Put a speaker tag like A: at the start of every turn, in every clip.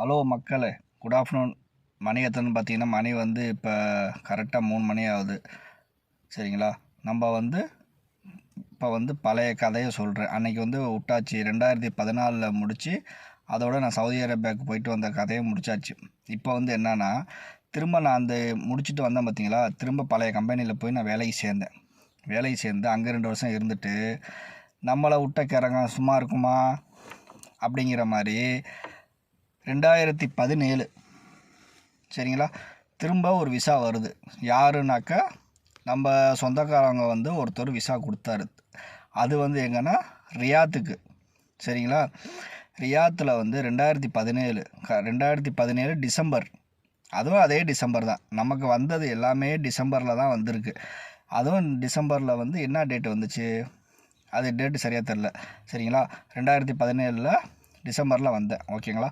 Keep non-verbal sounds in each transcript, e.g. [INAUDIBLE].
A: Hello மக்களே good afternoon மணி எத்தனை பார்த்தீங்கன்னா மணி வந்து இப்போ கரெக்டாக மூணு மணி ஆகுது. சரிங்களா? நம்ம வந்து இப்போ வந்து பழைய கதையை சொல்கிறேன் அன்றைக்கி வந்து விட்டாச்சு. ரெண்டாயிரத்தி பதினாலில் முடித்து அதோட நான் சவுதி அரேபியாவுக்கு போயிட்டு வந்த கதையை முடிச்சாச்சு. இப்போ வந்து என்னென்னா திரும்ப நான் அந்த முடிச்சுட்டு வந்தேன் பார்த்தீங்களா? திரும்ப பழைய கம்பெனியில் போய் நான் வேலைக்கு சேர்ந்தேன். வேலைக்கு சேர்ந்து அங்கே ரெண்டு வருஷம் இருந்துட்டு நம்மளை விட்ட கிறங்க சும்மா இருக்குமா? அப்படிங்கிற மாதிரி ரெண்டாயிரத்தி பதினேழு. சரிங்களா? திரும்ப ஒரு விசா வருது. யாருனாக்கா நம்ம சொந்தக்காரவங்க வந்து ஒருத்தர் விசா கொடுத்தாரு. அது வந்து எங்கன்னா ரியாத்துக்கு. சரிங்களா? ரியாத்தில் வந்து ரெண்டாயிரத்தி பதினேழு க ரெண்டாயிரத்தி பதினேழு டிசம்பர். அதுவும் அதே டிசம்பர் தான். நமக்கு வந்தது எல்லாமே டிசம்பரில் தான் வந்திருக்கு. அதுவும் டிசம்பரில் வந்து என்ன டேட் வந்துச்சு? அது டேட்டு சரியாக தெரில. சரிங்களா? ரெண்டாயிரத்தி பதினேழில் டிசம்பரில் வந்தேன். ஓகேங்களா?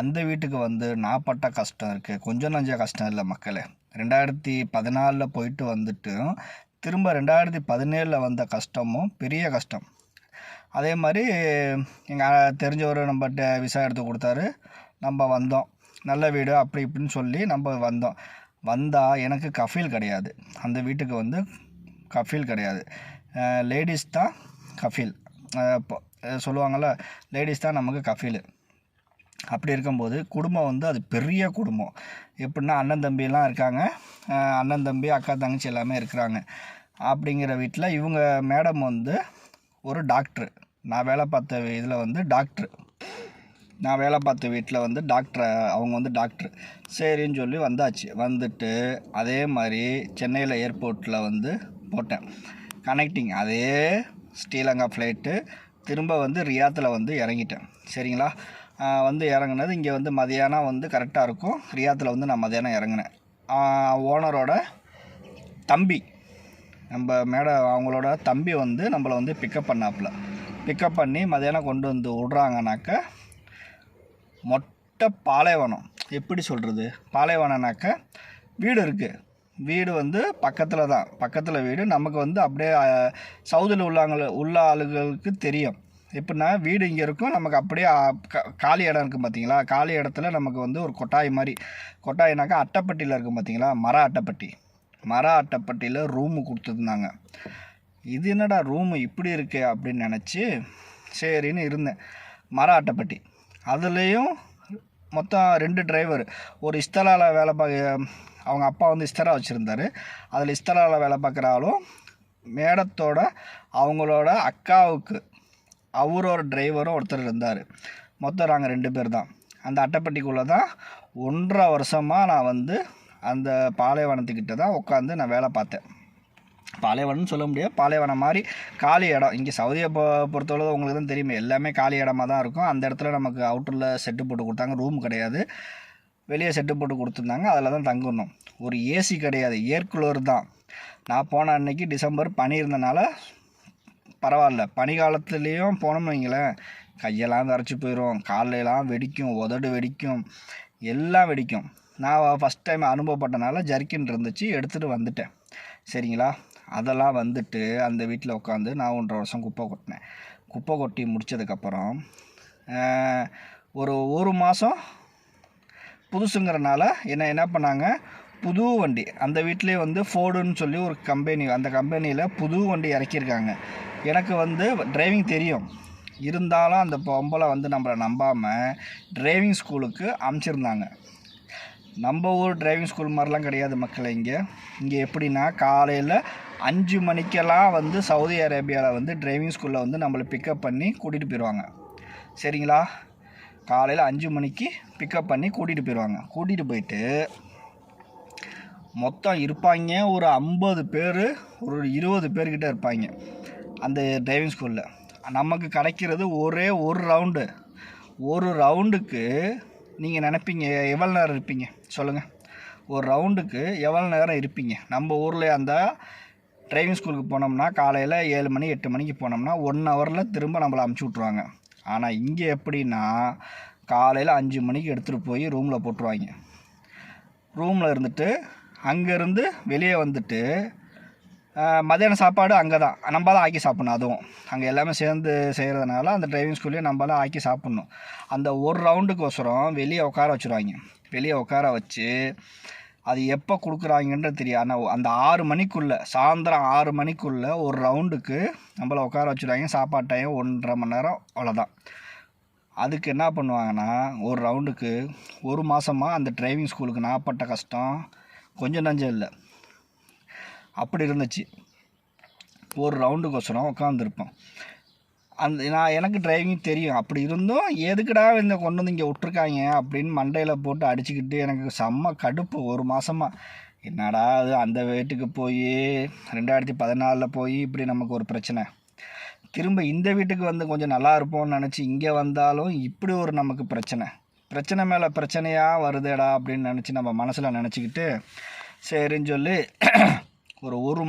A: அந்த வீட்டுக்கு வந்து நான் பட்ட கஷ்டம் இருக்குது கொஞ்சம் நஞ்ச கஷ்டம் இல்லை மக்களே. ரெண்டாயிரத்தி பதினாலில் போயிட்டு வந்துட்டும் திரும்ப ரெண்டாயிரத்தி பதினேழில் வந்த கஷ்டமும் பெரிய கஷ்டம். அதே மாதிரி எங்கள் தெரிஞ்சவர் நம்மகிட்ட விசா எடுத்து கொடுத்தாரு. நம்ம வந்தோம். நல்ல வீடு அப்படி இப்படின்னு சொல்லி நம்ம வந்தோம். வந்தால் எனக்கு கஃபீல் கிடையாது. அந்த வீட்டுக்கு வந்து கஃபீல் கிடையாது. லேடிஸ் தான் கஃபீல். இப்போ சொல்லுவாங்கள்ல லேடிஸ் தான் நமக்கு கஃபீல். அப்படி இருக்கும்போது குடும்பம் வந்து அது பெரிய குடும்பம். எப்படின்னா அண்ணன் தம்பியெல்லாம் இருக்காங்க. அண்ணன் தம்பி அக்கா தங்கச்சி எல்லாமே இருக்கிறாங்க. அப்படிங்கிற வீட்டில் இவங்க மேடம் வந்து ஒரு டாக்டரு. நான் வேலை பார்த்த இதில் வந்து டாக்டரு. நான் வேலை பார்த்த வீட்டில் வந்து டாக்டர் அவங்க வந்து டாக்டர். சரின்னு சொல்லி வந்தாச்சு. வந்துட்டு அதே மாதிரி சென்னையில் ஏர்போர்ட்டில் வந்து போட்டேன். கனெக்டிங். அதே ஸ்ரீலங்கா ஃப்ளைட்டு திரும்ப வந்து ரியாத்தில் வந்து இறங்கிட்டேன். சரிங்களா? வந்து இறங்குனது. இங்கே வந்து மதியானம் வந்து கரெக்டாக இருக்கும். ரியாத்தில் வந்து நான் மதியானம் இறங்கினேன். ஓனரோட தம்பி நம்ம மேட அவங்களோட தம்பி வந்து நம்மளை வந்து பிக்கப் பண்ணாப்புல. பிக்கப் பண்ணி மதியானம் கொண்டு வந்து விட்றாங்கனாக்க மொட்டை பாலைவனம். எப்படி சொல்கிறது பாலைவனம்னாக்க வீடு இருக்குது வீடு வந்து பக்கத்தில் தான். பக்கத்தில் வீடு நமக்கு வந்து அப்படியே சவுதியில் உள்ளாங்க உள்ள ஆளுகளுக்கு தெரியும். எப்படின்னா வீடு இங்கே இருக்கும். நமக்கு அப்படியே காலி இடம் இருக்கும் பார்த்தீங்களா காலி இடத்துல நமக்கு வந்து ஒரு கொட்டாய் மாதிரி கொட்டாயினாக்கா அட்டைப்பட்டியில் இருக்கும் பார்த்தீங்களா மர அட்டைப்பட்டி. மர அட்டைப்பட்டியில் ரூமு கொடுத்துருந்தாங்க. இது என்னடா ரூமு இப்படி இருக்கு அப்படின்னு நினச்சி சரின்னு இருந்தேன். மர அட்டைப்பட்டி. அதுலேயும் மொத்தம் ரெண்டு டிரைவர் ஒரு இஸ்தலாவில் வேலை பார்க்க அவங்க அப்பா வந்து இஸ்தரா வச்சுருந்தாரு. அதில் இஸ்தலாவில் வேலை பார்க்குற ஆளும் மேடத்தோட அவங்களோட அக்காவுக்கு அவரோட டிரைவரும் ஒருத்தர் இருந்தார். மொத்தம் நாங்கள் ரெண்டு பேர் தான் அந்த அட்டைப்பட்டிக்குள்ளே தான் ஒன்றரை வருஷமாக நான் வந்து அந்த பாலைவனத்துக்கிட்ட தான் உட்காந்து நான் வேலை பார்த்தேன். பாலைவனம்னு சொல்ல முடியாது. பாலைவனம் மாதிரி காலி இடம். இங்கே சவுதியை பொ பொறுத்தளவு உங்களுக்கு தான் தெரியுமே. எல்லாமே காலி இடமா தான் இருக்கும். அந்த இடத்துல நமக்கு அவுட்டரில் செட்டு போட்டு கொடுத்தாங்க. ரூம் கிடையாது. வெளியே செட்டு போட்டு கொடுத்துருந்தாங்க. அதில் தான் தங்கணும். ஒரு ஏசி கிடையாது. ஏர்குலர் தான். நான் போன அன்னைக்கு டிசம்பர் பண்ணியிருந்தனால இருந்தனால பரவாயில்ல. பனி காலத்துலேயும் போனோம்னு வைங்களேன். கையெல்லாம் விரைச்சி போயிடும் காலையெல்லாம் வெடிக்கும். உதடு வெடிக்கும். எல்லாம் வெடிக்கும். நான் ஃபஸ்ட் டைம் அனுபவப்பட்டனால ஜர்க்கின் இருந்துச்சு. எடுத்துகிட்டு வந்துட்டேன். சரிங்களா? அதெல்லாம் வந்துட்டு அந்த வீட்டில் உட்காந்து நான் ஒன்றரை வருஷம் குப்பை கொட்டினேன். குப்பை கொட்டி முடித்ததுக்கப்புறம் ஒரு ஒரு மாதம் புதுசுங்கிறனால என்ன என்ன பண்ணாங்க? புது வண்டி. அந்த வீட்டிலே வந்து ஃபோர்டுன்னு சொல்லி ஒரு கம்பெனி அந்த கம்பெனியில் புது வண்டி இறக்கியிருக்காங்க. எனக்கு வந்து டிரைவிங் தெரியும். இருந்தாலும் அந்த பொம்பளை வந்து நம்மளை நம்பாமல் டிரைவிங் ஸ்கூலுக்கு அமுச்சிருந்தாங்க. நம்ம ஊர் டிரைவிங் ஸ்கூல் மாதிரிலாம் கிடையாது மக்களை இங்கே. இங்கே எப்படின்னா காலையில் அஞ்சு மணிக்கெல்லாம் வந்து சவுதி அரேபியாவில் வந்து டிரைவிங் ஸ்கூலில் வந்து நம்மளை பிக்கப் பண்ணி கூட்டிகிட்டு போயிடுவாங்க சரிங்களா? காலையில் அஞ்சு மணிக்கு பிக்கப் பண்ணி கூட்டிகிட்டு போயிடுவாங்க கூட்டிகிட்டு போயிட்டு மொத்தம் இருப்பாங்க. ஒரு ஐம்பது பேர் ஒரு இருபது பேர்கிட்ட இருப்பாங்க. அந்த டிரைவிங் ஸ்கூலில் நமக்கு கிடைக்கிறது ஒரே ஒரு ரவுண்டு ஒரு ரவுண்டுக்கு நீங்கள் நினைப்பீங்க எவ்வளோ நேரம் இருப்பீங்க? சொல்லுங்கள் ஒரு ரவுண்டுக்கு எவ்வளோ நேரம் இருப்பீங்க? நம்ம ஊரில் அந்த டிரைவிங் ஸ்கூலுக்கு போனோம்னா காலையில் ஏழு மணி எட்டு மணிக்கு போனோம்னா ஒன் ஹவரில் திரும்ப நம்மளை அமுச்சு விட்ருவாங்க ஆனால் இங்கே எப்படின்னா காலையில் அஞ்சு மணிக்கு எடுத்துகிட்டு போய் ரூமில் போட்டுருவாங்க. ரூமில் இருந்துட்டு அங்கேருந்து வெளியே வந்துட்டு மதியான சாப்பாடு அங்கே தான் நம்ம தான் ஆக்கி சாப்பிட்ணும் அதுவும். அங்கே எல்லாமே சேர்ந்து செய்கிறதுனால அந்த டிரைவிங் ஸ்கூல்லேயே நம்ம தான் ஆக்கி சாப்பிட்ணும். அந்த ஒரு ரவுண்டுக்கு ஒசரம் வெளியே உட்கார வச்சுருவாங்க. வெளியே உட்கார வச்சு அது எப்போ கொடுக்குறாங்கன்றது தெரியும் ஆனால் அந்த ஆறு மணிக்குள்ளே சாயந்தரம் ஆறு மணிக்குள்ளே ஒரு ரவுண்டுக்கு நம்மளை உட்கார வச்சுருவாங்க. சாப்பாடு டைம் ஒன்றரை மணி நேரம் அவ்வளோதான் அதுக்கு என்ன பண்ணுவாங்கன்னா ஒரு ரவுண்டுக்கு ஒரு மாதமாக அந்த டிரைவிங் ஸ்கூலுக்கு நான் பட்ட கஷ்டம். கொஞ்சம் நஞ்சம் இல்லை. அப்படி இருந்துச்சு. ஒரு ரவுண்டுக்கோசரம் உட்காந்துருப்போம் அந்த நான் எனக்கு டிரைவிங் தெரியும். அப்படி இருந்தும் எதுக்குடா இந்த கொண்டு வந்து இங்கே விட்ருக்காங்க அப்படின்னு மண்டையில் போட்டு அடிச்சுக்கிட்டு எனக்கு செம்ம கடுப்பு. ஒரு மாதமாக என்னடா அது அந்த வீட்டுக்கு போய் ரெண்டாயிரத்தி பதினாலில் போய் இப்படி நமக்கு ஒரு பிரச்சனை. திரும்ப இந்த வீட்டுக்கு வந்து கொஞ்சம் நல்லா இருப்போம்னு நினச்சி இங்கே வந்தாலும் இப்படி ஒரு நமக்கு பிரச்சனை. பிரச்சனை மேலே பிரச்சனையாக வருதேடா அப்படின்னு நினச்சி நம்ம மனசில் நினச்சிக்கிட்டு சரின்னு சொல்லி ஒரு ஒரு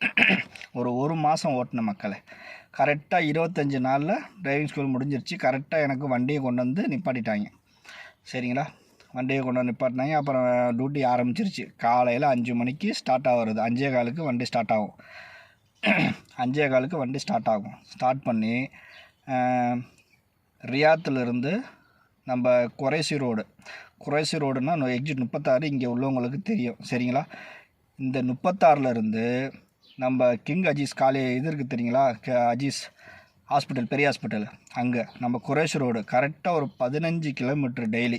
A: [CLEARS THROAT] ஒரு ஒரு மாதம் ஓட்டின மக்களை. கரெக்டாக இருபத்தஞ்சி நாளில் டிரைவிங் ஸ்கூல் முடிஞ்சிருச்சு. கரெக்டாக எனக்கு வண்டியை கொண்டு வந்து நிப்பாட்டிட்டாங்க. சரிங்களா? வண்டியை கொண்டு வந்து நிப்பாட்டினாங்க. அப்புறம் டியூட்டி ஆரம்பிச்சிருச்சு. காலையில் அஞ்சு மணிக்கு ஸ்டார்ட் ஆகுறது. அஞ்சே காலுக்கு வண்டி ஸ்டார்ட் ஆகும். [CLEARS THROAT] அஞ்சே காலுக்கு வண்டி ஸ்டார்ட் ஆகும். ஸ்டார்ட் பண்ணி ரியாத்துலேருந்து நம்ம குறைசி ரோடு குறைசி ரோடுன்னா எக்ஸிட் முப்பத்தாறு இங்கே உள்ளவங்களுக்கு தெரியும். சரிங்களா? இந்த முப்பத்தாறுல இருந்து நம்ம கிங் அஜீஸ் காலே இது இருக்குது தெரியுங்களா? க- அஜீஸ் ஹாஸ்பிட்டல் பெரிய ஹாஸ்பிட்டல் அங்கே நம்ம குரேஷ் ரோடு. கரெக்டாக ஒரு பதினஞ்சு கிலோமீட்ரு டெய்லி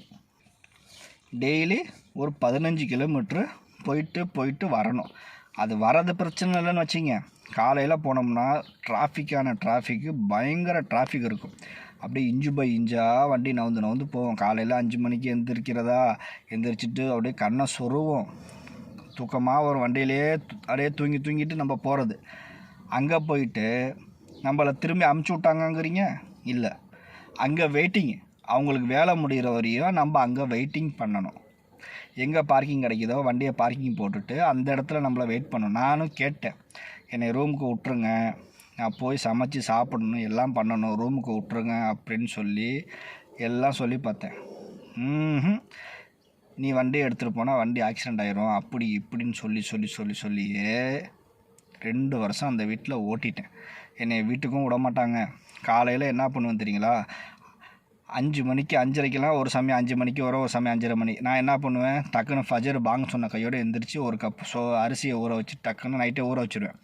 A: டெய்லி ஒரு பதினஞ்சு கிலோமீட்ரு போயிட்டு போயிட்டு வரணும். அது வரது பிரச்சனை இல்லைன்னு வச்சுங்க. காலையில் போனோம்னா டிராஃபிக்கான டிராஃபிக்கு பயங்கர டிராஃபிக் இருக்கும். அப்படியே இஞ்சு பை இஞ்சாக வண்டி நவுந்து நவுந்து போவோம். காலையில் அஞ்சு மணிக்கு எந்திரிக்கிறதா? எந்திரிச்சிட்டு அப்படியே கண்ணை சொருவோம். தூக்கமாக ஒரு வண்டியிலே அப்படியே தூங்கி தூங்கிட்டு நம்ம போகிறது அங்கே போயிட்டு நம்மளை திரும்பி அமுச்சு விட்டாங்கங்கிறீங்க? இல்லை. அங்கே வெயிட்டிங் அவங்களுக்கு வேலை முடிகிற வரையும் நம்ம அங்கே வெயிட்டிங் பண்ணணும். எங்கே பார்க்கிங் கிடைக்குதோ வண்டியை பார்க்கிங் போட்டுட்டு அந்த இடத்துல நம்மளை வெயிட் பண்ணணும். நானும் கேட்டேன். என்னை ரூமுக்கு விட்ருங்க நான் போய் சமைச்சு சாப்பிடணும் எல்லாம் பண்ணணும். ரூமுக்கு விட்ருங்க அப்படின்னு சொல்லி எல்லாம் சொல்லி பார்த்தேன். நீ வண்டி எடுத்துகிட்டு போனால் வண்டி ஆக்சிடெண்ட் ஆயிரும். அப்படி இப்படின்னு சொல்லி சொல்லி சொல்லி சொல்லியே ரெண்டு வருஷம் அந்த வீட்டில் ஓட்டிட்டேன். என்னை வீட்டுக்கும் விட மாட்டாங்க. காலையில் என்ன பண்ணுவேன் தெரியுங்களா? அஞ்சு மணிக்கு அஞ்சரைக்கெல்லாம் ஒரு சமயம் அஞ்சு மணிக்கு வரும் ஒரு சமயம் அஞ்சரை மணி. நான் என்ன பண்ணுவேன்? டக்குன்னு ஃபஜர் பாங்க சொன்ன கையோடு எந்திரிச்சு ஒரு கப் சோ அரிசியை ஊற வச்சு டக்குன்னு நைட்டே ஊற வச்சுருவேன்.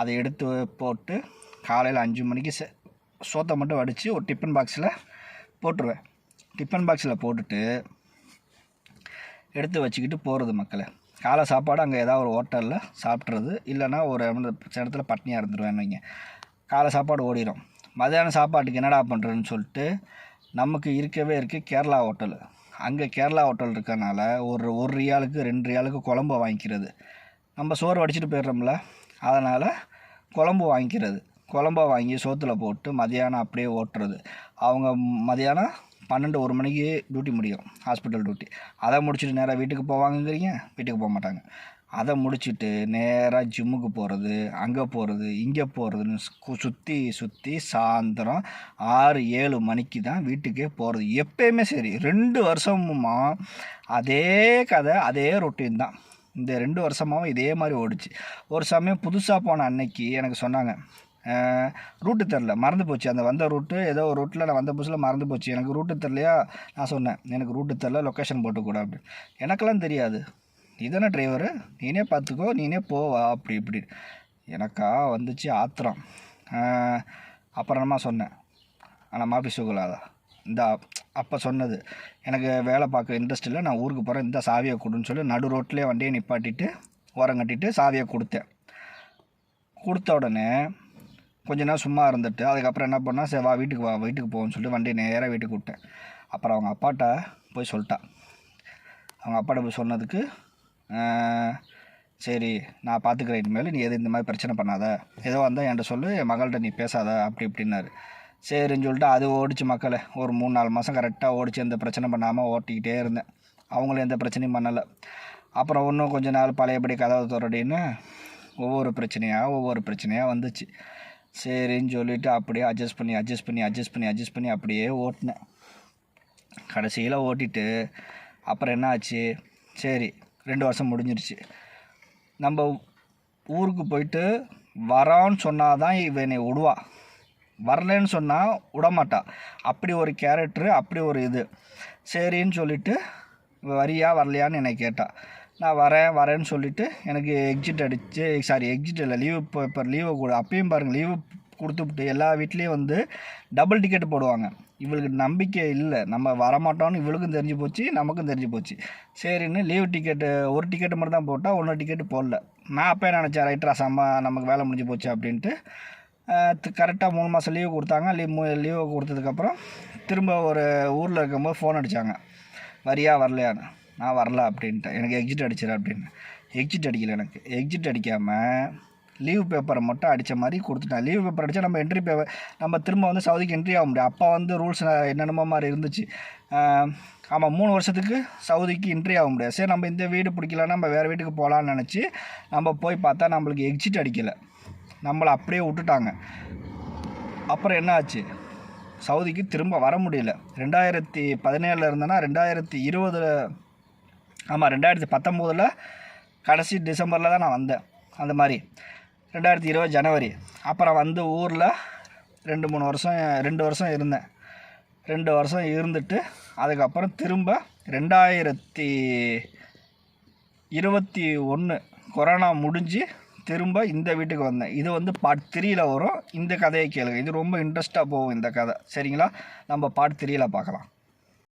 A: அதை எடுத்து போட்டு காலையில் அஞ்சு மணிக்கு சோத்தை மட்டும் வடித்து ஒரு டிஃபன் பாக்ஸில் போட்டுருவேன். டிஃபன் பாக்ஸில் போட்டுட்டு எடுத்து வச்சுக்கிட்டு போகிறது மக்களை. காலை சாப்பாடு அங்கே ஏதாவது ஒரு ஹோட்டலில் சாப்பிட்றது. இல்லைன்னா ஒரு இடத்துல பட்னியாக இருந்துருவேன் வைங்க. காலை சாப்பாடு ஓடிடும் மதியானம் சாப்பாட்டுக்கு என்னடா பண்ணுறதுன்னு சொல்லிட்டு நமக்கு இருக்கவே இருக்குது கேரளா ஹோட்டல். அங்கே கேரளா ஹோட்டல் இருக்கனால ஒரு ஒரு ரியாலுக்கு ரெண்டு ரியாலுக்கு குழம்பு வாங்கிக்கிறது. நம்ம சோறு வடிச்சிட்டு போயிடுறோம்ல. அதனால் குழம்பு வாங்கிக்கிறது. குழம்ப வாங்கி சோற்றுல போட்டு மதியானம் அப்படியே ஓட்டுறது. அவங்க மதியானம் பன்னெண்டு ஒரு மணிக்கு டியூட்டி முடியும். ஹாஸ்பிட்டல் டியூட்டி அதை முடிச்சுட்டு நேராக வீட்டுக்கு போவாங்கங்கிறீங்க? வீட்டுக்கு போக மாட்டாங்க. அதை முடிச்சுட்டு நேராக ஜிம்முக்கு போகிறது அங்கே போகிறது இங்கே போகிறதுன்னு சுற்றி சுற்றி சாயந்தரம் ஆறு ஏழு மணிக்கு தான் வீட்டுக்கே போகிறது எப்பயுமே சரி ரெண்டு வருஷமுமா அதே கதை அதே ரொட்டீன் தான். இந்த ரெண்டு வருஷமாவும் இதே மாதிரி ஓடிச்சு. ஒரு சமயம் புதுசாக போன அன்னைக்கு எனக்கு சொன்னாங்க ரூட்டு தெரில மறந்து போச்சு. அந்த வந்த ரூட்டு ஏதோ ஒரு ரூட்டில் நான் வந்த புதுசில் மறந்து போச்சு. எனக்கு ரூட்டு தெரிலையா நான் சொன்னேன். எனக்கு ரூட்டு தெரில லொக்கேஷன் போட்டுக்கூட அப்படின்னு. எனக்கெல்லாம் தெரியாது. இதுதானே டிரைவரு நீனே பார்த்துக்கோ நீனே போவா. அப்படி இப்படி. எனக்கா வந்துச்சு ஆத்திரம். அப்புறமா சொன்னேன். ஆனால் மாபி சுகலாதா இந்த அப்போ சொன்னது. எனக்கு வேலை பார்க்க இன்ட்ரெஸ்ட் இல்லை. நான் ஊருக்கு போகிறேன் இந்த சாவியை கொடுன்னு சொல்லி நடு ரோட்லேயே வண்டியை நிப்பாட்டிட்டு ஓரம் கட்டிட்டு சாவியை கொடுத்தேன். கொடுத்த உடனே கொஞ்ச நேரம் சும்மா இருந்துட்டு அதுக்கப்புறம் என்ன பண்ணா சரி வா வீட்டுக்கு வா வீட்டுக்கு போவோம்னு சொல்லிட்டு வண்டியை நேராக வீட்டுக்கு விட்டேன். அப்புறம் அவங்க அப்பாட்ட போய் சொல்லிட்டா. அவங்க அப்பாட்ட போய் சொன்னதுக்கு சரி நான் பார்த்துக்கிறேன். இனிமேல் நீ எது இந்த மாதிரி பிரச்சனை பண்ணாத. ஏதோ வந்தால் என்கிட்ட சொல்லு என் மகள்கிட்ட நீ பேசாத. அப்படி இப்படின்னாரு. சரின்னு சொல்லிட்டு அது ஓடிச்சு மக்களை. ஒரு மூணு நாலு மாதம் கரெக்டாக ஓடிச்சு எந்த பிரச்சனை பண்ணாமல் ஓட்டிக்கிட்டே இருந்தேன். அவங்களும் எந்த பிரச்சனையும் பண்ணலை. அப்புறம் இன்னும் கொஞ்ச நாள் பழையபடி கதவை திறடின்னு ஒவ்வொரு பிரச்சனையாக ஒவ்வொரு பிரச்சனையாக வந்துச்சு. சரின்னு சொல்லிவிட்டு அப்படியே அட்ஜஸ்ட் பண்ணி அட்ஜஸ்ட் பண்ணி அட்ஜஸ்ட் பண்ணி அட்ஜஸ்ட் பண்ணி அப்படியே ஓட்டினேன். கடைசியில் ஓட்டிட்டு அப்புறம் என்ன ஆச்சு சரி ரெண்டு வருஷம் முடிஞ்சிருச்சு. நம்ம ஊருக்கு போயிட்டு வரான்னு சொன்னால் தான் இவனை விடுவா. வரலன்னு சொன்னால் விடமாட்டா. அப்படி ஒரு கேரக்டரு அப்படி ஒரு இது. சரின்னு சொல்லிட்டு வரியா வரலையான்னு என்னை கேட்டாள் நான் வரேன் வரேன்னு சொல்லிவிட்டு எனக்கு எக்ஸிட் அடித்து சாரி எக்ஸிட் இல்லை லீவு இப்போ இப்போ லீவை கொடு. அப்பயும் பாருங்கள் லீவு கொடுத்துவிட்டு எல்லா வீட்லேயும் வந்து டபுள் டிக்கெட் போடுவாங்க. இவளுக்கு நம்பிக்கை இல்லை. நம்ம வரமாட்டோம்னு இவளுக்கும் தெரிஞ்சு போச்சு நமக்கும் தெரிஞ்சு போச்சு. சரின்னு லீவ் டிக்கெட்டு ஒரு டிக்கெட்டு மட்டும் தான் போட்டால் ஒன்றும் டிக்கெட்டு போடல. நான் அப்போ நினச்சேன் ரைட்ரா சாமா நமக்கு வேலை முடிஞ்சு போச்சு அப்படின்ட்டு கரெக்டாக மூணு மாதம் லீவு கொடுத்தாங்க. லீவ் லீவு கொடுத்ததுக்கப்புறம் திரும்ப ஒரு ஊரில் இருக்கும்போது ஃபோன் அடித்தாங்க வரியா வரலையான்னு. நான் வரல அப்படின்ட்டு எனக்கு எக்ஸிட் அடிச்சிடு அப்படின்னு. எக்ஸிட் அடிக்கல எனக்கு. எக்ஸிட் அடிக்காமல் லீவ் பேப்பரை மட்டும் அடித்த மாதிரி கொடுத்துட்டேன். லீவ் பேப்பர் அடித்தா நம்ம என்ட்ரி பேப்பர் நம்ம திரும்ப வந்து சவுதிக்கு என்ட்ரி ஆக முடியும் அப்போ வந்து ரூல்ஸ் என்னென்னமோ மாதிரி இருந்துச்சு. ஆமாம் மூணு வருஷத்துக்கு சவுதிக்கு என்ட்ரி ஆக முடியாது. சரி நம்ம இந்த வீடு பிடிக்கலன்னா நம்ம வேறு வீட்டுக்கு போகலான்னு நினச்சி நம்ம போய் பார்த்தா நம்மளுக்கு எக்ஸிட் அடிக்கலை. நம்மளை அப்படியே விட்டுட்டாங்க. அப்புறம் என்ன ஆச்சு சவுதிக்கு திரும்ப வர முடியல. ரெண்டாயிரத்தி பதினேழில் இருந்தேன்னா ரெண்டாயிரத்தி இருபதில் ஆமாம் ரெண்டாயிரத்தி பத்தொம்போதில் கடைசி டிசம்பரில் தான் நான் வந்தேன். அந்த மாதிரி. ரெண்டாயிரத்தி இருபது ஜனவரி. அப்புறம் வந்து ஊரில் ரெண்டு மூணு வருஷம் ரெண்டு வருஷம் இருந்தேன். ரெண்டு வருஷம் இருந்துட்டு அதுக்கப்புறம் திரும்ப ரெண்டாயிரத்தி இருபத்தி ஒன்று கொரோனா முடிஞ்சு திரும்ப இந்த வீட்டுக்கு வந்தேன். இது வந்து பார்ட் த்ரீயில் வரும். இந்த கதையை கேளுங்க. இது ரொம்ப இன்ட்ரெஸ்ட்டாக போகும் இந்த கதை. சரிங்களா? நம்ம பார்ட் த்ரீயில் பார்க்கலாம்.